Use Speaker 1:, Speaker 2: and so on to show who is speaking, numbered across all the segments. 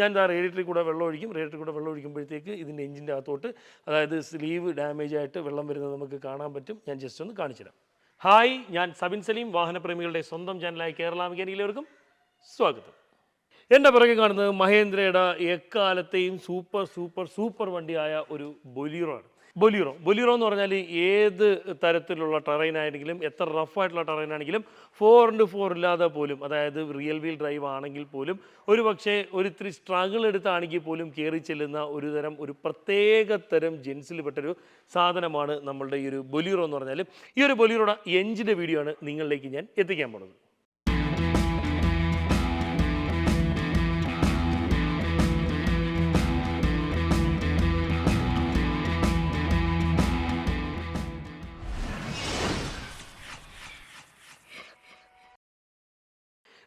Speaker 1: ഞാൻ ആ റേഡിയേറ്ററിൽ കൂടെ വെള്ളം ഒഴിക്കും. റേഡിയേറ്ററിൽ കൂടെ വെള്ളം ഒഴിക്കുമ്പോഴത്തേക്ക് ഇതിന്റെ എഞ്ചിന്റെ അകത്തോട്ട് അതായത് സ്ലീവ് ഡാമേജ് ആയിട്ട് വെള്ളം വരുന്നത് നമുക്ക് കാണാൻ പറ്റും. ഞാൻ ജസ്റ്റ് ഒന്ന് കാണിച്ചു തരാം. ഹായ് ഞാൻ സബിൻ സലീം വാഹനപ്രേമികളുടെ സ്വന്തം ചാനലായ കേരള മെക്കാനിക്കലേവർക്കും സ്വാഗതം. എന്റെ പിറകെ കാണുന്നത് മഹേന്ദ്രയുടെ എക്കാലത്തെയും സൂപ്പർ സൂപ്പർ സൂപ്പർ വണ്ടിയായ ഒരു ബൊലീറോ ആണ്. ബൊലീറോ. ബൊലീറോ എന്ന് പറഞ്ഞാൽ ഏത് തരത്തിലുള്ള ടെറൈൻ ആണെങ്കിലും എത്ര റഫായിട്ടുള്ള ടെറൈൻ ആണെങ്കിലും ഫോർ ഇന്റു ഫോർ ഇല്ലാതെ പോലും അതായത് റിയൽ വീൽ ഡ്രൈവ് ആണെങ്കിൽ പോലും ഒരു പക്ഷേ ഒരു ഇത്തിരി സ്ട്രഗിൾ എടുത്താണെങ്കിൽ പോലും കയറി ചെല്ലുന്ന ഒരു തരം ഒരു പ്രത്യേക തരം ജെൻസിൽ പെട്ടൊരു സാധനമാണ് നമ്മളുടെ ഈ ഒരു ബൊലീറോ എന്ന് പറഞ്ഞാൽ ഈ ഒരു ബൊലീറോയുടെ എഞ്ചിന്റെ വീഡിയോ ആണ് നിങ്ങളിലേക്ക് ഞാൻ എത്തിക്കാൻ പോകുന്നത്.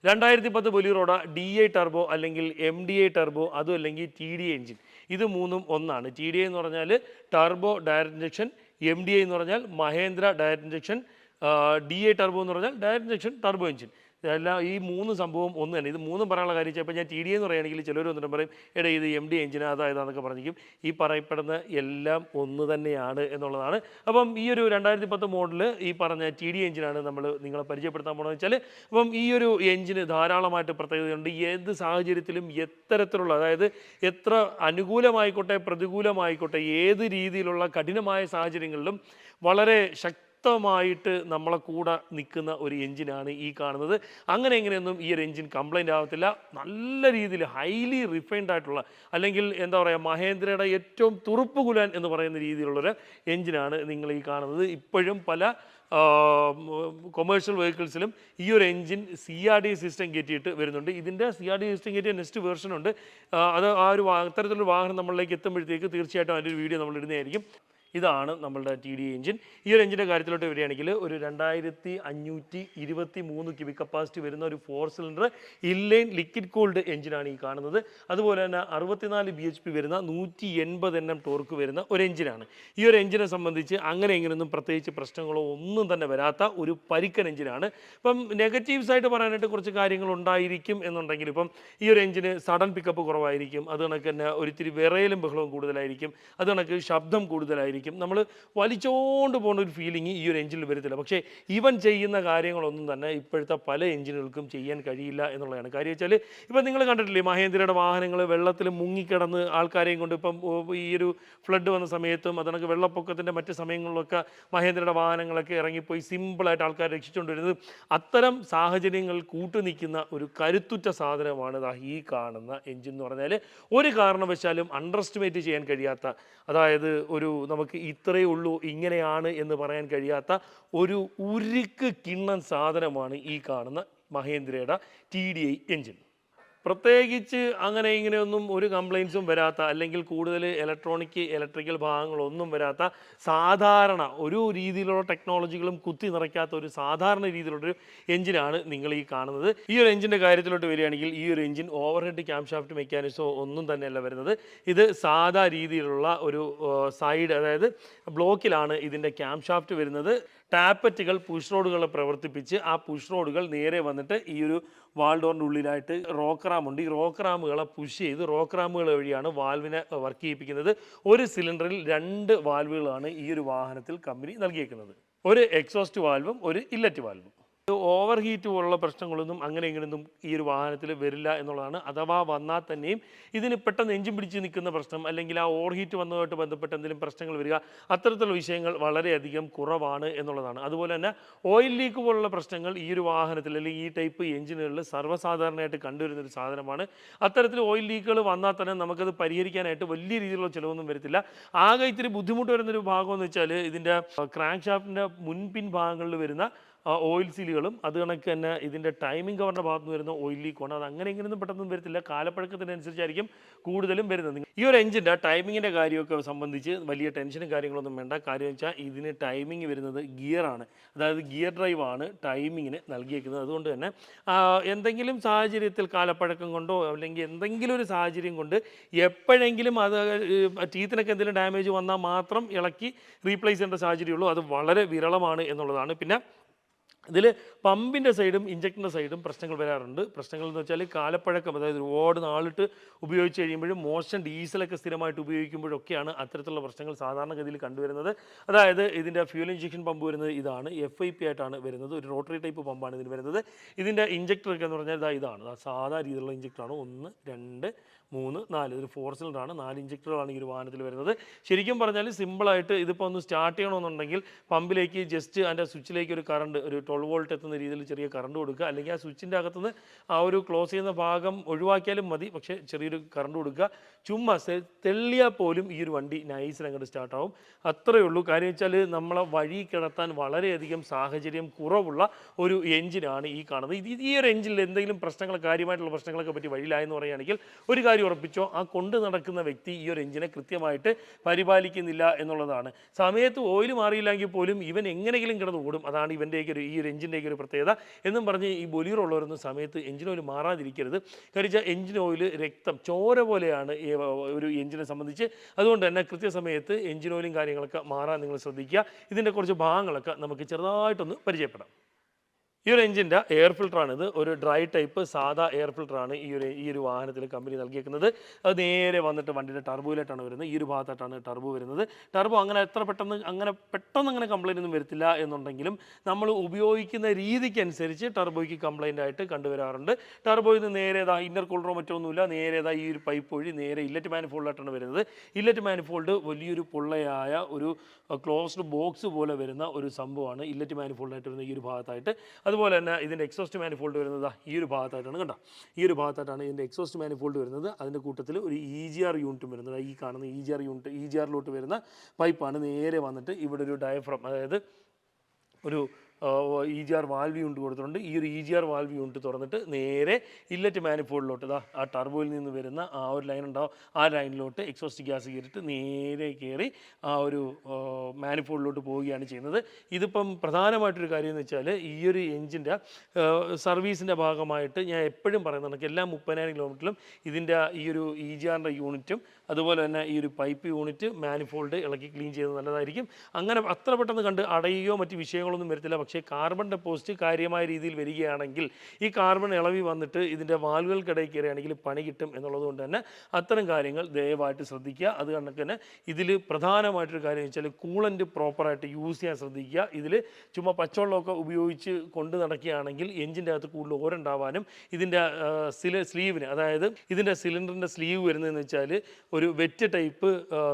Speaker 1: രണ്ടായിരത്തി പത്ത് ബൊലീറോഡ ഡി ഐ ടർബോ അല്ലെങ്കിൽ എം ഡി ഐ ടർബോ അതും അല്ലെങ്കിൽ ടി ഡി എഞ്ചിൻ ഇത് മൂന്നും ഒന്നാണ്. ടി ഡി ഐ എന്ന് പറഞ്ഞാൽ turbo direct injection M D I എന്ന് പറഞ്ഞാൽ Mahindra direct injection D A turbo എന്ന് പറഞ്ഞാൽ ഡയറക്ട് ഇഞ്ചക്ഷൻ ടർബോ എഞ്ചിൻ ഇതെല്ലാം ഈ മൂന്ന് സംഭവം ഒന്ന് തന്നെ. ഇത് മൂന്നും പറയാനുള്ള കാര്യം ചിലപ്പോൾ ഞാൻ ടി ഡി എന്ന് പറയുകയാണെങ്കിൽ ചിലർ വന്നിട്ട് പറയും എടാ ഇത് എം ഡി എഞ്ചിന് അതായതാന്നൊക്കെ പറഞ്ഞിരിക്കും. ഈ പറയപ്പെടുന്ന എല്ലാം ഒന്ന് തന്നെയാണ് എന്നുള്ളതാണ്. അപ്പം ഈ ഒരു രണ്ടായിരത്തി പത്ത് മോഡൽ ഈ പറഞ്ഞ ടി ഡി എഞ്ചിനാണ് നമ്മൾ നിങ്ങളെ പരിചയപ്പെടുത്താൻ പോകുന്നത് വെച്ചാൽ അപ്പം ഈ ഒരു എഞ്ചിന് ധാരാളമായിട്ട് പ്രത്യേകതയുണ്ട്. ഏത് സാഹചര്യത്തിലും എത്തരത്തിലുള്ള അതായത് എത്ര അനുകൂലമായിക്കോട്ടെ പ്രതികൂലമായിക്കോട്ടെ ഏത് രീതിയിലുള്ള കഠിനമായ സാഹചര്യങ്ങളിലും വളരെ ശക്തമായിട്ട് നമ്മളെ കൂടെ നിൽക്കുന്ന ഒരു എഞ്ചിനാണ് ഈ കാണുന്നത്. അങ്ങനെ എങ്ങനെയൊന്നും ഈ ഒരു എഞ്ചിൻ കംപ്ലൈന്റ് ആവത്തില്ല. നല്ല രീതിയിൽ ഹൈലി റിഫൈൻഡ് ആയിട്ടുള്ള അല്ലെങ്കിൽ എന്താ പറയുക മഹേന്ദ്രയുടെ ഏറ്റവും തുറുപ്പ് കുലാൻ എന്ന് പറയുന്ന രീതിയിലുള്ളൊരു എഞ്ചിനാണ് നിങ്ങൾ ഈ കാണുന്നത്. ഇപ്പോഴും പല കൊമേഴ്ഷ്യൽ വെഹിക്കിൾസിലും ഈ ഒരു engine C R D system കയറ്റിയിട്ട് വരുന്നുണ്ട്. ഇതിന്റെ സി ആർ ഡി സിസ്റ്റം കയറ്റിയ നെക്സ്റ്റ് വേർഷൻ ഉണ്ട്. അത് ആ ഒരു അത്തരത്തിലൊരു വാഹനം നമ്മളിലേക്ക് എത്തുമ്പോഴത്തേക്ക് തീർച്ചയായിട്ടും അതിന്റെ ഒരു വീഡിയോ നമ്മൾ ഇടുന്നതായിരിക്കും ഇതാണ് നമ്മളുടെ ടി ഡി എഞ്ചിൻ ഈ ഒരു എഞ്ചിന്റെ കാര്യത്തിലോട്ട് വരികയാണെങ്കിൽ ഒരു രണ്ടായിരത്തി അഞ്ഞൂറ്റി ഇരുപത്തി മൂന്ന് ക്യൂബിക് കപ്പാസിറ്റി വരുന്ന ഒരു four cylinder inline liquid cooled എഞ്ചിനാണ് ഈ കാണുന്നത്. അതുപോലെ തന്നെ അറുപത്തിനാല് ബി എച്ച് പി വരുന്ന നൂറ്റി എൺപത് എൻ എം ടോർക്ക് വരുന്ന ഒരു എഞ്ചിനാണ് ഈ ഒരു എഞ്ചിനെ സംബന്ധിച്ച് അങ്ങനെ എങ്ങനെയൊന്നും പ്രത്യേകിച്ച് പ്രശ്നങ്ങളോ ഒന്നും തന്നെ വരാത്ത ഒരു പരിക്കൻ എഞ്ചിനാണ് ഇപ്പം നെഗറ്റീവ്സ് ആയിട്ട് പറയാനായിട്ട് കുറച്ച് കാര്യങ്ങൾ ഉണ്ടായിരിക്കും എന്നുണ്ടെങ്കിൽ ഇപ്പം ഈ ഒരു എഞ്ചിന് സഡൻ പിക്കപ്പ് കുറവായിരിക്കും. അത് കണക്ക് തന്നെ ഒരിത്തിരി വിറയലും ബഹളവും കൂടുതലായിരിക്കും. അത് കണക്ക് ശബ്ദം കൂടുതലായിരിക്കും. നമ്മൾ വലിച്ചോണ്ട് പോകുന്ന ഒരു ഫീലിംഗ് ഈ ഒരു എഞ്ചിനിൽ വരത്തില്ല. പക്ഷേ ഇവൻ ചെയ്യുന്ന കാര്യങ്ങളൊന്നും തന്നെ ഇപ്പോഴത്തെ പല എഞ്ചിനുകൾക്കും ചെയ്യാൻ കഴിയില്ല എന്നുള്ളതാണ്. കാര്യം വെച്ചാൽ ഇപ്പം നിങ്ങൾ കണ്ടിട്ടില്ലേ മഹേന്ദ്രയുടെ വാഹനങ്ങൾ വെള്ളത്തിൽ മുങ്ങിക്കിടന്ന് ആൾക്കാരെയും കൊണ്ട് ഇപ്പം ഈ ഒരു ഫ്ലഡ് വന്ന സമയത്തും അതണക്ക് വെള്ളപ്പൊക്കത്തിന്റെ മറ്റ് സമയങ്ങളിലൊക്കെ മഹേന്ദ്രയുടെ വാഹനങ്ങളൊക്കെ ഇറങ്ങിപ്പോയി സിമ്പിളായിട്ട് ആൾക്കാർ രക്ഷിച്ചുകൊണ്ട് വരുന്നത് അത്തരം സാഹചര്യങ്ങൾ കൂട്ടുനിൽക്കുന്ന ഒരു കരുത്തുറ്റ സാധനമാണ് ഈ കാണുന്ന എഞ്ചിൻ എന്ന് പറഞ്ഞാൽ ഒരു കാരണവശാലും അണ്ടർ എസ്റ്റിമേറ്റ് ചെയ്യാൻ കഴിയാത്ത അതായത് ഒരു നമുക്ക് ഇത്രയേ ഉള്ളൂ ഇങ്ങനെയാണ് എന്ന് പറയാൻ കഴിയാത്ത ഒരു ഉരുക്ക് കിണ്ണൻ സാധനമാണ് ഈ കാണുന്ന മഹേന്ദ്രയുടെ ടി ഡി ഐ എഞ്ചിൻ പ്രത്യേകിച്ച് അങ്ങനെ ഇങ്ങനെയൊന്നും ഒരു കംപ്ലയിൻസും വരാത്ത അല്ലെങ്കിൽ കൂടുതൽ ഇലക്ട്രോണിക് ഇലക്ട്രിക്കൽ ഭാഗങ്ങളൊന്നും വരാത്ത സാധാരണ ഒരു രീതിയിലുള്ള ടെക്നോളജികളും കുത്തി നിറയ്ക്കാത്ത ഒരു സാധാരണ രീതിയിലുള്ളൊരു എഞ്ചിനാണ് നിങ്ങൾ ഈ കാണുന്നത്. ഈ ഒരു എഞ്ചിന്റെ കാര്യത്തിലോട്ട് വരികയാണെങ്കിൽ ഈ ഒരു എഞ്ചിൻ ഓവർ ഹെഡ് ക്യാംഷാഫ്റ്റ് മെക്കാനിസോ ഒന്നും തന്നെയല്ല വരുന്നത്. ഇത് സാധാ രീതിയിലുള്ള ഒരു സൈഡ് അതായത് ബ്ലോക്കിലാണ് ഇതിന്റെ ക്യാംഷാഫ്റ്റ് വരുന്നത്. ടാപ്പറ്റുകൾ പുഷ് റോഡുകൾ പ്രവർത്തിപ്പിച്ച് ആ പുഷ് റോഡുകൾ നേരെ വന്നിട്ട് ഈ ഒരു വാൾഡോറിന്റെ ഉള്ളിലായിട്ട് റോക്ക് റാം ഉണ്ട്. ഈ റോക്ക് റാമുകളെ പുഷ് ചെയ്ത് റോക്ക് റാമുകൾ വഴിയാണ് വാൽവിനെ വർക്ക് ചെയ്യിപ്പിക്കുന്നത്. ഒരു സിലിണ്ടറിൽ രണ്ട് വാൽവുകളാണ് ഈ ഒരു വാഹനത്തിൽ കമ്പനി നൽകിയേക്കുന്നത്. ഒരു എക്സോസ്റ്റ് വാൽവും ഒരു ഇല്ലറ്റ് വാൽവും. ഓവർ ഹീറ്റ് പോലുള്ള പ്രശ്നങ്ങളൊന്നും അങ്ങനെ ഇങ്ങനെയൊന്നും ഈ ഒരു വാഹനത്തിൽ വരില്ല എന്നുള്ളതാണ്. അഥവാ വന്നാൽ തന്നെയും ഇതിന് പെട്ടെന്ന് എഞ്ചിൻ പിടിച്ച് നിൽക്കുന്ന പ്രശ്നം അല്ലെങ്കിൽ ആ ഓവർ ഹീറ്റ് വന്നതുമായിട്ട് ബന്ധപ്പെട്ട് എന്തെങ്കിലും പ്രശ്നങ്ങൾ വരിക അത്തരത്തിലുള്ള വിഷയങ്ങൾ വളരെയധികം കുറവാണ് എന്നുള്ളതാണ്. അതുപോലെ തന്നെ ഓയിൽ ലീക്ക് പോലുള്ള പ്രശ്നങ്ങൾ ഈ ഒരു വാഹനത്തിൽ അല്ലെങ്കിൽ ഈ ടൈപ്പ് എഞ്ചിനുകളിൽ സർവസാധാരണയായിട്ട് കണ്ടുവരുന്ന ഒരു സാധനമാണ്. അത്തരത്തിൽ ഓയിൽ ലീക്കുകൾ വന്നാൽ തന്നെ നമുക്കത് പരിഹരിക്കാനായിട്ട് വലിയ രീതിയിലുള്ള ചിലവൊന്നും വരത്തില്ല. ആകെ ഇത്തിരി ബുദ്ധിമുട്ട് വരുന്നൊരു ഭാഗമെന്ന് വെച്ചാൽ ഇതിന്റെ ക്രാങ്ക് ഷാഫ്റ്റിന്റെ മുൻപിൻ ഭാഗങ്ങളിൽ വരുന്ന ഓയിൽ സീലുകളും അത് കണക്ക് തന്നെ ഇതിന്റെ ടൈമിംഗ് കവറിന്റെ ഭാഗത്ത് നിന്ന് വരുന്ന ഓയിൽ ലീക്കാണ് അത് അങ്ങനെ ഇങ്ങനെയൊന്നും പെട്ടെന്ന് വരത്തില്ല. കാലപ്പഴക്കത്തിനനുസരിച്ചായിരിക്കും കൂടുതലും വരുന്നത്. ഈ ഒരു എഞ്ചിന്റെ ടൈമിങ്ങിന്റെ കാര്യമൊക്കെ സംബന്ധിച്ച് വലിയ ടെൻഷനും കാര്യങ്ങളൊന്നും വേണ്ട. കാര്യം വെച്ചാൽ ഇതിന് ടൈമിംഗ് വരുന്നത് ഗിയറാണ് അതായത് ഗിയർ ഡ്രൈവാണ് ടൈമിങ്ങിന് നൽകിയേക്കുന്നത്. അതുകൊണ്ട് തന്നെ എന്തെങ്കിലും സാഹചര്യത്തിൽ കാലപ്പഴക്കം കൊണ്ടോ അല്ലെങ്കിൽ എന്തെങ്കിലും ഒരു സാഹചര്യം കൊണ്ട് എപ്പോഴെങ്കിലും അത് ടീത്തിനൊക്കെ എന്തെങ്കിലും ഡാമേജ് വന്നാൽ മാത്രം ഇളക്കി റീപ്ലേസ് ചെയ്യേണ്ട സാഹചര്യമുള്ളൂ. അത് വളരെ വിരളമാണ് എന്നുള്ളതാണ്. പിന്നെ ഇതിൽ പമ്പിന്റെ സൈഡും ഇഞ്ചക്ടറിന്റെ സൈഡും പ്രശ്നങ്ങൾ വരാറുണ്ട്. പ്രശ്നങ്ങൾ എന്ന് വെച്ചാൽ കാലപ്പഴക്കം അതായത് ഒരുപാട് നാളിട്ട് ഉപയോഗിച്ച് കഴിയുമ്പോഴും മോശം ഡീസലൊക്കെ സ്ഥിരമായിട്ട് ഉപയോഗിക്കുമ്പോഴൊക്കെയാണ് അത്തരത്തിലുള്ള പ്രശ്നങ്ങൾ സാധാരണഗതിയിൽ കണ്ടുവരുന്നത്. അതായത് ഇതിന്റെ ഫ്യൂൽ ഇഞ്ചക്ഷൻ പമ്പ് വരുന്നത് ഇതാണ്. എഫ് ഐ പി ആയിട്ടാണ് വരുന്നത്. ഒരു റോട്ടറി ടൈപ്പ് പമ്പാണ് ഇതിന് വരുന്നത്. ഇതിന്റെ ഇഞ്ചക്ടറൊക്കെ എന്ന് പറഞ്ഞാൽ ഇതാ ഇതാണ്. സാധാ രീതിയിലുള്ള ഇഞ്ചക്ടറാണ്. ഒന്ന് രണ്ട് മൂന്ന് നാല്. ഇതൊരു ഫോർ സിലിണ്ടറാണ് നാല് ഇഞ്ചക്ടറുകളാണ് ഈ ഒരു വാഹനത്തിൽ വരുന്നത്. ശരിക്കും പറഞ്ഞാൽ സിമ്പിളായിട്ട് ഇതിപ്പോൾ ഒന്ന് സ്റ്റാർട്ട് ചെയ്യണമെന്നുണ്ടെങ്കിൽ പമ്പിലേക്ക് ജസ്റ്റ് അതിന്റെ സ്വിച്ചിലേക്ക് ഒരു കറണ്ട് ഒരു ട്വൽവ് വോൾട്ട് എത്തുന്ന രീതിയിൽ ചെറിയ കറണ്ട് കൊടുക്കുക. അല്ലെങ്കിൽ ആ സ്വിച്ചിന്റെ അകത്തുനിന്ന് ആ ഒരു ക്ലോസ് ചെയ്യുന്ന ഭാഗം ഒഴിവാക്കിയാലും മതി. പക്ഷേ ചെറിയൊരു കറണ്ട് കൊടുക്കുക. ചുമ്മാ തെള്ളിയാൽ പോലും ഈ ഒരു വണ്ടി നൈസിൽ അങ്ങോട്ട് സ്റ്റാർട്ടാവും അത്രയേ ഉള്ളൂ. കാര്യം വെച്ചാൽ നമ്മളെ വഴി കിടത്താൻ വളരെയധികം സാഹചര്യം കുറവുള്ള ഒരു എഞ്ചിനാണ് ഈ കാണുന്നത്. ഈ ഒരു എഞ്ചിനിൽ എന്തെങ്കിലും പ്രശ്നങ്ങൾ കാര്യമായിട്ടുള്ള പ്രശ്നങ്ങളൊക്കെ പറ്റി വഴിയിലായെന്ന് പറയുകയാണെങ്കിൽ ഒരു കാര്യം ഉറപ്പിച്ചോ? ആ കൊണ്ട് നടക്കുന്ന വ്യക്തി ഈ ഒരു എഞ്ചിനെ കൃത്യമായിട്ട് പരിപാലിക്കുന്നില്ല എന്നുള്ളതാണ്. സമയത്ത് ഓയിൽ മാറിയില്ലെങ്കിൽ പോലും ഇവൻ എങ്ങനെയെങ്കിലും കിടന്ന് ഓടും. അതാണ് ഇവന്റെയൊക്കെ ഒരു ഈ ഒരു എഞ്ചിന്റെയൊക്കെ ഒരു പ്രത്യേകത എന്നും പറഞ്ഞ് ഈ ബൊലീറോ ഉള്ളവരൊന്നും സമയത്ത് എഞ്ചിൻ ഓയിൽ മാറാതിരിക്കരുത്. കഴിച്ച എഞ്ചിൻ ഓയിൽ രക്തം ചോര പോലെയാണ് ഈ ഒരു എഞ്ചിനെ സംബന്ധിച്ച്. അതുകൊണ്ട് തന്നെ കൃത്യസമയത്ത് എഞ്ചിൻ ഓയിലും കാര്യങ്ങളൊക്കെ മാറാൻ നിങ്ങൾ ശ്രദ്ധിക്കുക. ഇതിന്റെ കുറച്ച് ഭാഗങ്ങളൊക്കെ നമുക്ക് ചെറുതായിട്ടൊന്ന് പരിചയപ്പെടാം. ഈ ഒരു എഞ്ചിന്റെ എയർ ഫിൽട്ടറാണ് ഇത് ഒരു ഡ്രൈ ടൈപ്പ് സാധാ എയർ ഫിൽട്ടറാണ് ഈ ഒരു ഈ ഒരു വാഹനത്തിൽ കമ്പനി നൽകിയിരിക്കുന്നത് അത് നേരെ വന്നിട്ട് വണ്ടിയുടെ ടർബോയിലായിട്ടാണ് വരുന്നത്. ഈ ഒരു ഭാഗത്തായിട്ടാണ് ടർബോ വരുന്നത്. ടർബോ അങ്ങനെ എത്ര പെട്ടെന്ന് അങ്ങനെ പെട്ടെന്ന് അങ്ങനെ കംപ്ലൈന്റ് ഒന്നും വരത്തില്ല എന്നുണ്ടെങ്കിലും നമ്മൾ ഉപയോഗിക്കുന്ന രീതിക്ക് അനുസരിച്ച് ടർബോയ്ക്ക് കംപ്ലൈന്റ് ആയിട്ട് കണ്ടുവരാറുണ്ട്. ടർബോയിൽ നിന്ന് നേരെ ഇതാ ഇന്നർ കൂളറോ മറ്റൊന്നുമില്ല നേരെ ഇതാ ഈ ഒരു പൈപ്പ് വഴി നേരെ ഇല്ലറ്റ് മാനിഫോൾഡായിട്ടാണ് വരുന്നത്. ഇല്ലറ്റ് മാനിഫോൾഡ് വലിയൊരു പൊള്ളയായ ഒരു ക്ലോസ്ഡ് ബോക്സ് പോലെ വരുന്ന ഒരു സംഭവമാണ്. ഇല്ലറ്റ് മാനിഫോൾഡായിട്ട് വരുന്ന ഈ ഒരു ഭാഗത്തായിട്ട്. അതുപോലെ തന്നെ ഇതിന്റെ എക്സോസ്റ്റ് മാനിഫോൾഡ് വരുന്നത് ഈ ഒരു ഭാഗത്തായിട്ടാണ് കണ്ടോ? ഈ ഒരു ഭാഗത്തായിട്ടാണ് ഇതിന്റെ എക്സോസ്റ്റ് മാനിഫോൾഡ് വരുന്നത്. അതിന്റെ കൂട്ടത്തിൽ ഒരു ഇ ജി ആർ യൂണിറ്റും വരുന്നത്. ഈ കാണുന്ന E G R unit E G ആറിലോട്ട് വരുന്ന പൈപ്പാണ് നേരെ വന്നിട്ട് ഇവിടെ ഒരു ഡയഫ്രം അതായത് ഒരു E G R valve unit കൊടുത്തിട്ടുണ്ട്. ഈ ഒരു E G R valve unit തുറന്നിട്ട് നേരെ ഇല്ലറ്റ് മാനിഫോൾഡിലോട്ട് ഇതാ ആ ടർബോയിൽ നിന്ന് വരുന്ന ആ ഒരു ലൈൻ ഉണ്ടാവും. ആ ലൈനിലോട്ട് എക്സോസ്റ്റ് ഗ്യാസ് കയറിയിട്ട് നേരെ കയറി ആ ഒരു മാനിഫോൾഡിലോട്ട് പോവുകയാണ് ചെയ്യുന്നത്. ഇതിപ്പം പ്രധാനമായിട്ടൊരു കാര്യം എന്ന് വെച്ചാൽ ഈ ഒരു എഞ്ചിന്റെ സർവീസിന്റെ ഭാഗമായിട്ട് ഞാൻ എപ്പോഴും പറയുന്നുണ്ട് എല്ലാ മുപ്പതിനായിരം കിലോമീറ്ററിലും ഇതിന്റെ ഈ ഒരു ഇ ജി ആറിന്റെ യൂണിറ്റും അതുപോലെ തന്നെ ഈ ഒരു പൈപ്പ് യൂണിറ്റ് മാനിഫോൾഡ് ഇളക്കി ക്ലീൻ ചെയ്യുന്നത് നല്ലതായിരിക്കും. അങ്ങനെ അത്ര പെട്ടെന്ന് കണ്ട് അടയുകയോ മറ്റ് വിഷയങ്ങളൊന്നും വരത്തില്ല. പക്ഷേ കാർബൺ ഡെപ്പോസിറ്റ് കാര്യമായ രീതിയിൽ വരികയാണെങ്കിൽ ഈ കാർബൺ ഇളവി വന്നിട്ട് ഇതിന്റെ വാൽവുകൾക്കിടയിൽ കയറുകയാണെങ്കിൽ പണി കിട്ടും എന്നുള്ളത് കൊണ്ട് തന്നെ അത്തരം കാര്യങ്ങൾ ദയവായിട്ട് ശ്രദ്ധിക്കുക. അത് കണക്ക് തന്നെ ഇതിൽ പ്രധാനമായിട്ടൊരു കാര്യം വെച്ചാൽ കൂളന്റ് പ്രോപ്പറായിട്ട് യൂസ് ചെയ്യാൻ ശ്രദ്ധിക്കുക. ഇതിൽ ചുമ്മാ പച്ചവെള്ളമൊക്കെ ഉപയോഗിച്ച് കൊണ്ട് നടക്കുകയാണെങ്കിൽ എഞ്ചിന്റെ അകത്ത് കൂടുതൽ ഓരുണ്ടാവാനും ഇതിന്റെ സില സ്ലീവിന് അതായത് ഇതിന്റെ സിലിണ്ടറിന്റെ സ്ലീവ് വരുന്നതെന്ന് വെച്ചാൽ ഒരു വെറ്റ് ടൈപ്പ്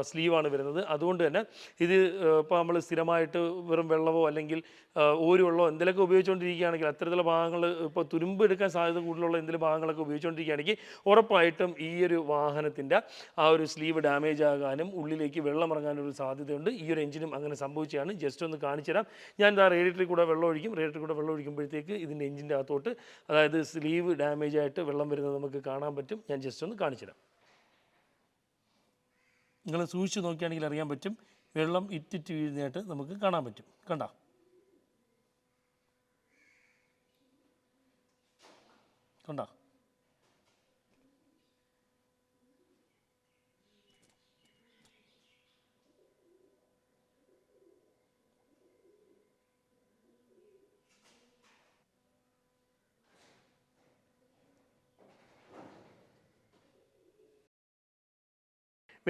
Speaker 1: സ്ലീവാണ് വരുന്നത്. അതുകൊണ്ട് തന്നെ ഇത് ഇപ്പോൾ നമ്മൾ സ്ഥിരമായിട്ട് വെറും വെള്ളമോ അല്ലെങ്കിൽ ഓരുവെള്ളമോ ഓര് വെള്ളമോ എന്തെങ്കിലുമൊക്കെ ഉപയോഗിച്ചുകൊണ്ടിരിക്കുകയാണെങ്കിൽ അത്തരത്തിലുള്ള ഭാഗങ്ങൾ ഇപ്പോൾ തുരുമ്പ് എടുക്കാൻ സാധ്യത കൂടുതലുള്ള എന്തെങ്കിലും ഭാഗങ്ങളൊക്കെ ഉപയോഗിച്ചുകൊണ്ടിരിക്കുകയാണെങ്കിൽ ഉറപ്പായിട്ടും ഈ ഒരു വാഹനത്തിന്റെ ആ ഒരു സ്ലീവ് ഡാമേജ് ആകാനും ഉള്ളിലേക്ക് വെള്ളം ഇറങ്ങാനും ഒരു സാധ്യതയുണ്ട്. ഈ ഒരു എഞ്ചിനും അങ്ങനെ സംഭവിച്ചതാണ്. ജസ്റ്റ് ഒന്ന് കാണിച്ചു തരാം. ഞാൻ ഇതാ റേഡിയേറ്ററിൽ കൂടെ വെള്ളം ഒഴിക്കും. റേഡിയേറ്ററിൽ കൂടെ വെള്ളം ഒഴിക്കുമ്പോഴത്തേക്ക് ഇതിന്റെ എഞ്ചിന്റെ അകത്തോട്ട് അതായത് സ്ലീവ് ഡാമേജ് ആയിട്ട് വെള്ളം വരുന്നത് നമുക്ക് കാണാൻ പറ്റും. ഞാൻ ജസ്റ്റ് ഒന്ന് കാണിച്ചു തരാം. നിങ്ങൾ സൂക്ഷിച്ച് നോക്കുകയാണെങ്കിൽ അറിയാൻ പറ്റും. വെള്ളം ഇറ്റിറ്റ് വീഴുന്നതായിട്ട് നമുക്ക് കാണാൻ പറ്റും. കണ്ട? കണ്ട?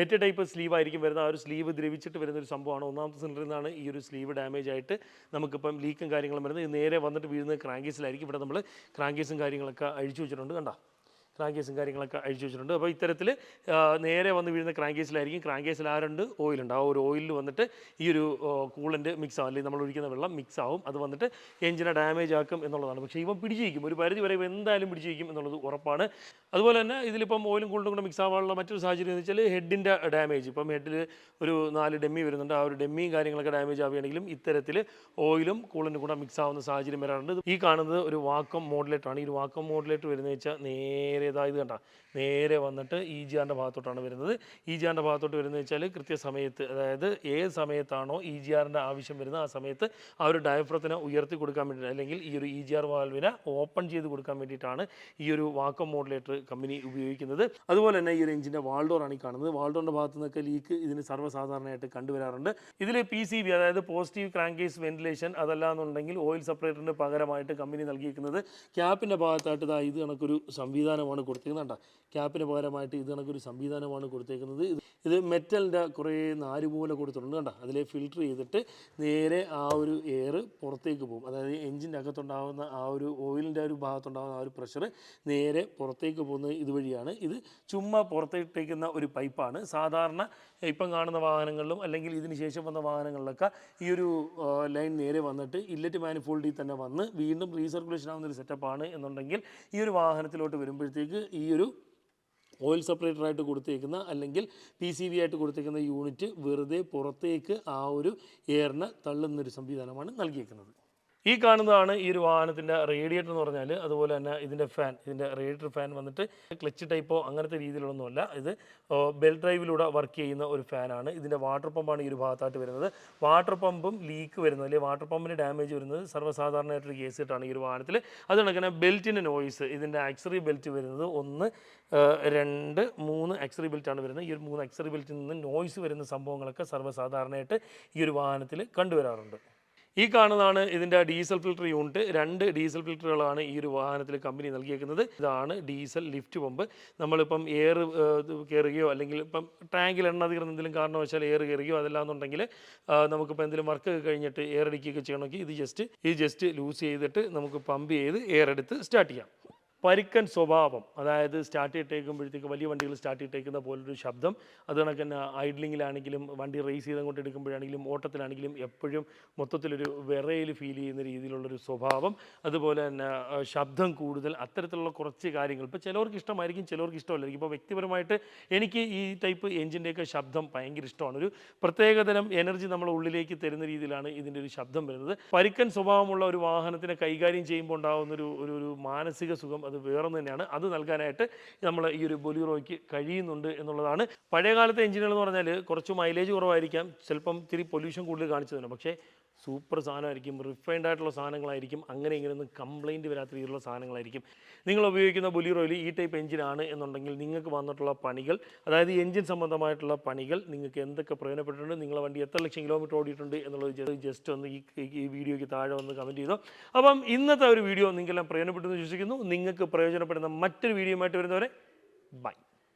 Speaker 1: വെറ്റ് ടൈപ്പ് സ്ലീവ് ആയിരിക്കും വരുന്നത്. ആ ഒരു സ്ലീവ് ദ്രവിച്ചിട്ട് വരുന്ന ഒരു സംഭവമാണ്. ഒന്നാമത്തെ സിലിണ്ടറിൽ നിന്നാണ് ഈ ഒരു സ്ലീവ് ഡാമേജ് ആയിട്ട് നമുക്കിപ്പം ലീക്കും കാര്യങ്ങളും വരുന്നത്. ഇത് നേരെ വന്നിട്ട് വീഴുന്നത് ക്രാങ്കീസിലായിരിക്കും ഇവിടെ നമ്മൾ ക്രാങ്കീസും കാര്യങ്ങളൊക്കെ അഴിച്ചു വെച്ചിട്ടുണ്ട് കണ്ടോ? ക്രാങ്കേസും കാര്യങ്ങളൊക്കെ അഴിച്ചു വെച്ചിട്ടുണ്ട്. അപ്പോൾ ഇത്തരത്തിൽ നേരെ വന്ന് വീഴുന്ന ക്രാങ്കേസിലായിരിക്കും ക്രാങ്കേസിൽ ആരുണ്ട് ഓയിലുണ്ട് ആ ഒരു ഓയിലിൽ വന്നിട്ട് ഈ ഒരു കൂളന്റ് മിക്സ് ആവും. അല്ലെങ്കിൽ നമ്മൾ ഒഴിക്കുന്ന വെള്ളം മിക്സ് ആവും. അത് വന്നിട്ട് എഞ്ചിനെ ഡാമേജ് ആക്കും എന്നുള്ളതാണ്. പക്ഷേ ഇവൻ പിടിച്ചിരിക്കും. ഒരു പരിധി വരെ എന്തായാലും പിടിച്ചിരിക്കും എന്നുള്ളത് ഉറപ്പാണ്. അതുപോലെ തന്നെ ഇതിലിപ്പം ഓയിലും കൂടും കൂടെ മിക്സ് ആവാനുള്ള മറ്റൊരു സാഹചര്യം എന്ന് വെച്ചാൽ ഹെഡിന്റെ ഡാമേജ് ഇപ്പം ഹെഡിൽ ഒരു നാല് ഡെമ്മി വരുന്നുണ്ട്. ആ ഒരു ഡെമ്മിയും കാര്യങ്ങളൊക്കെ ഡാമേജ് ആവുകയാണെങ്കിലും ഇത്തരത്തിൽ ഓയിലും കൂളിന്റെ കൂടെ മിക്സ് ആവുന്ന സാഹചര്യം വരാറുണ്ട്. ഈ കാണുന്നത് ഒരു വാക്കം മോഡുലേറ്റർ ആണ്. ഈ ഒരു വാക്കം മോഡുലേറ്റർ വരുന്നത് വെച്ചാൽ നേരെ ഇതായത് കണ്ട. നേരെ വന്നിട്ട് ഈ ജിയാറിന്റെ ഭാഗത്തോട്ടാണ് വരുന്നത്. ഈ ജിയാറിന്റെ ഭാഗത്തോട്ട് വരുന്നത് വെച്ചാൽ കൃത്യസമയത്ത് അതായത് ഏത് സമയത്താണോ ഇ ജി ആറിന്റെ ആവശ്യം വരുന്നത് ആ സമയത്ത് ആ ഒരു ഡയഫ്രത്തിനെ ഉയർത്തി കൊടുക്കാൻ വേണ്ടിയിട്ട് അല്ലെങ്കിൽ ഈ ഒരു ഇ ജി ആർ വാൽവിനെ ഓപ്പൺ ചെയ്ത് കൊടുക്കാൻ വേണ്ടിയിട്ടാണ് ഈ ഒരു വാക്കം മോഡുലേറ്റർ കമ്പനി ഉപയോഗിക്കുന്നത്. അതുപോലെ തന്നെ ഈ ഒരു എഞ്ചിന്റെ വാൾഡോറാണ് ഈ കാണുന്നത്. വാൾഡോറിന്റെ ഭാഗത്തു നിന്നൊക്കെ ലീക്ക് ഇതിന് സർവസാധാരണയായിട്ട് കണ്ടുവരാറുണ്ട്. ഇതിൽ പി സി ബി അതായത് പോസിറ്റീവ് ക്രാങ്കേസ് വെന്റിലേഷൻ അതല്ലാന്നുണ്ടെങ്കിൽ ഓയിൽ സെപ്പറേറ്ററിന് പകരമായിട്ട് കമ്പനി നൽകിയിരിക്കുന്നത്. ക്യാപ്പിന്റെ ഭാഗത്തായിട്ട് ഇതാ ഇത് കണക്കൊരു സംവിധാനമാണ് കൊടുത്തിരിക്കുന്നത് കണ്ടോ ക്യാപ്പിന് പകരമായിട്ട് ഇത് കണക്കൊരു സംവിധാനമാണ് കൊടുത്തേക്കുന്നത്. ഇത് മെറ്റലിന്റെ കുറേ നാര് പോലെ കൊടുത്തിട്ടുണ്ട് കണ്ട? അതിലെ ഫിൽട്ടർ ചെയ്തിട്ട് നേരെ ആ ഒരു എയർ പുറത്തേക്ക് പോകും. അതായത് എഞ്ചിന്റെ അകത്തുണ്ടാകുന്ന ആ ഒരു ഓയിലിന്റെ ഒരു ഭാഗത്തുണ്ടാകുന്ന ആ ഒരു പ്രഷർ നേരെ പുറത്തേക്ക് പോകുന്നത് ഇതുവഴിയാണ്. ഇത് ചുമ്മാ പുറത്തേട്ടേക്കുന്ന ഒരു പൈപ്പാണ്. സാധാരണ ഇപ്പം കാണുന്ന വാഹനങ്ങളിലും അല്ലെങ്കിൽ ഇതിന് ശേഷം വന്ന വാഹനങ്ങളിലൊക്കെ ഈ ഒരു ലൈൻ നേരെ വന്നിട്ട് ഇല്ലറ്റ് മാനിഫോൾഡിൽ തന്നെ വന്ന് വീണ്ടും റീസർക്കുലേഷൻ ആവുന്ന ഒരു സെറ്റപ്പാണ് എന്നുണ്ടെങ്കിൽ ഈ ഒരു വാഹനത്തിലോട്ട് വരുമ്പോഴത്തേക്ക് ഈ ഒരു ഓയിൽ സെപ്പറേറ്റർ ആയിട്ട് കൊടുത്തേക്കുന്ന അല്ലെങ്കിൽ പി സി ബി ആയിട്ട് കൊടുത്തേക്കുന്ന യൂണിറ്റ് വെറുതെ പുറത്തേക്ക് ആ ഒരു എയറിനെ തള്ളുന്നൊരു സംവിധാനമാണ് നൽകിയേക്കുന്നത്. ഈ കാണുന്നതാണ് ഈ ഒരു വാഹനത്തിന്റെ റേഡിയേറ്റർ എന്ന് പറഞ്ഞാൽ അതുപോലെ തന്നെ ഇതിന്റെ ഫാൻ ഇതിന്റെ റേഡിയേറ്റർ ഫാൻ വന്നിട്ട് ക്ലച്ച് ടൈപ്പോ അങ്ങനത്തെ രീതിയിലൊന്നുമല്ല ഇത് ബെൽ ഡ്രൈവിലൂടെ വർക്ക് ചെയ്യുന്ന ഒരു ഫാനാണ് ഇതിന്റെ വാട്ടർ പമ്പാണ് ഈ ഒരു ഭാഗത്തായിട്ട് വരുന്നത്. വാട്ടർ പമ്പും ലീക്ക് വരുന്നത് അല്ലെങ്കിൽ വാട്ടർ പമ്പിന് ഡാമേജ് വരുന്നത് സർവസാധാരണമായിട്ടൊരു കേസ് ഇട്ടാണ് ഈ ഒരു വാഹനത്തിൽ അത് കണക്കിന് ബെൽറ്റിന്റെ നോയിസ് ഇതിന്റെ ആക്സറി ബെൽറ്റ് വരുന്നത് ഒന്ന് രണ്ട് മൂന്ന് ആക്സറി ബെൽറ്റാണ് വരുന്നത്. ഈ ഒരു മൂന്ന് ആക്സറി ബെൽറ്റിൽ നിന്ന് നോയ്സ് വരുന്ന സംഭവങ്ങളൊക്കെ സർവസാധാരണയായിട്ട് ഈ ഒരു വാഹനത്തിൽ കണ്ടുവരാറുണ്ട്. ഈ കാണുന്നതാണ് ഇതിന്റെ ഡീസൽ ഫിൽറ്റർ യൂണിറ്റ്. രണ്ട് ഡീസൽ ഫിൽറ്ററുകളാണ് ഈ ഒരു വാഹനത്തിൽ കമ്പനി നൽകിയേക്കുന്നത്. ഇതാണ് ഡീസൽ ലിഫ്റ്റ് പമ്പ്. നമ്മളിപ്പം എയർ കയറുകയോ അല്ലെങ്കിൽ ഇപ്പം ടാങ്കിൽ എണ്ണ തീർന്ന എന്തെങ്കിലും കാരണവശാൽ എയർ കയറുകയോ അതല്ലാന്നുണ്ടെങ്കിൽ നമുക്കിപ്പോൾ എന്തെങ്കിലും വർക്ക് കഴിഞ്ഞിട്ട് എയർ അടിക്കുകയൊക്കെ ചെയ്യണമെങ്കിൽ ഇത് ജസ്റ്റ് ഇത് ജസ്റ്റ് ലൂസ് ചെയ്തിട്ട് നമുക്ക് പമ്പ് ചെയ്ത് എയർ എടുത്ത് സ്റ്റാർട്ട് ചെയ്യാം. പരുക്കൻ സ്വഭാവം. അതായത് സ്റ്റാർട്ട് ചെയ്തേക്കുമ്പോഴത്തേക്ക് വലിയ വണ്ടികൾ സ്റ്റാർട്ട് ചെയ്തേക്കുന്ന പോലൊരു ശബ്ദം. അത് കണക്ക് തന്നെ ഐഡ്ലിങ്ങിലാണെങ്കിലും വണ്ടി റേസ് ചെയ്ത് കൊണ്ട് എടുക്കുമ്പോഴാണെങ്കിലും ഓട്ടത്തിലാണെങ്കിലും എപ്പോഴും മൊത്തത്തിലൊരു വിറയിൽ ഫീൽ ചെയ്യുന്ന രീതിയിലുള്ളൊരു സ്വഭാവം. അതുപോലെ തന്നെ ശബ്ദം കൂടുതൽ അത്തരത്തിലുള്ള കുറച്ച് കാര്യങ്ങൾ. ഇപ്പോൾ ചിലവർക്ക് ഇഷ്ടമായിരിക്കും ചിലവർക്ക് ഇഷ്ടമല്ലായിരിക്കും ഇപ്പോൾ വ്യക്തിപരമായിട്ട് എനിക്ക് ഈ ടൈപ്പ് എഞ്ചിന്റെയൊക്കെ ശബ്ദം ഭയങ്കര ഇഷ്ടമാണ്. ഒരു പ്രത്യേകതരം എനർജി നമ്മളെ ഉള്ളിലേക്ക് തരുന്ന രീതിയിലാണ് ഇതിന്റെ ഒരു ശബ്ദം വരുന്നത്. പരുക്കൻ സ്വഭാവമുള്ള ഒരു വാഹനത്തിനെ കൈകാര്യം ചെയ്യുമ്പോൾ ഉണ്ടാകുന്ന ഒരു ഒരു ഒരു മാനസിക സുഖം അത് വേറെ തന്നെയാണ്. അത് നൽകാനായിട്ട് നമ്മൾ ഈ ഒരു ബൊലീറോയ്ക്ക് കഴിയുന്നുണ്ട് എന്നുള്ളതാണ്. പഴയകാലത്തെ എഞ്ചിനുകൾ എന്ന് പറഞ്ഞാൽ കുറച്ച് മൈലേജ് കുറവായിരിക്കാം. ചിലപ്പം ഇത്തിരി പൊല്യൂഷൻ കൂടുതൽ കാണിച്ചു തന്നെ പക്ഷേ സൂപ്പർ സാധനമായിരിക്കും റിഫൈൻഡ് ആയിട്ടുള്ള സാധനങ്ങളായിരിക്കും അങ്ങനെ ഇങ്ങനെയൊന്നും കംപ്ലൈന്റ് വരാത്ത രീതിയിലുള്ള സാധനങ്ങളായിരിക്കും. നിങ്ങൾ ഉപയോഗിക്കുന്ന ബൊലീറോയിൽ ഈ ടൈപ്പ് എഞ്ചിനാണ് എന്നുണ്ടെങ്കിൽ നിങ്ങൾക്ക് വന്നിട്ടുള്ള പണികൾ അതായത് എഞ്ചിൻ സംബന്ധമായിട്ടുള്ള പണികൾ നിങ്ങൾക്ക് എന്തൊക്കെ പ്രയോജനപ്പെട്ടിട്ടുണ്ട് നിങ്ങളെ വണ്ടി എത്ര ലക്ഷം കിലോമീറ്റർ ഓടിയിട്ടുണ്ട് എന്നുള്ളത് ജസ്റ്റ് ഒന്ന് ഈ വീഡിയോയ്ക്ക് താഴെ വന്ന് കമന്റ് ചെയ്തോ. അപ്പം ഇന്നത്തെ ഒരു വീഡിയോ നിങ്ങൾക്കെല്ലാം പ്രയോജനപ്പെട്ടെന്ന് വിശ്വസിക്കുന്നു. നിങ്ങൾക്ക് പ്രയോജനപ്പെടുന്ന മറ്റൊരു വീഡിയോ വീഡിയോയുമായിട്ട് വരുന്നവരെ ബൈ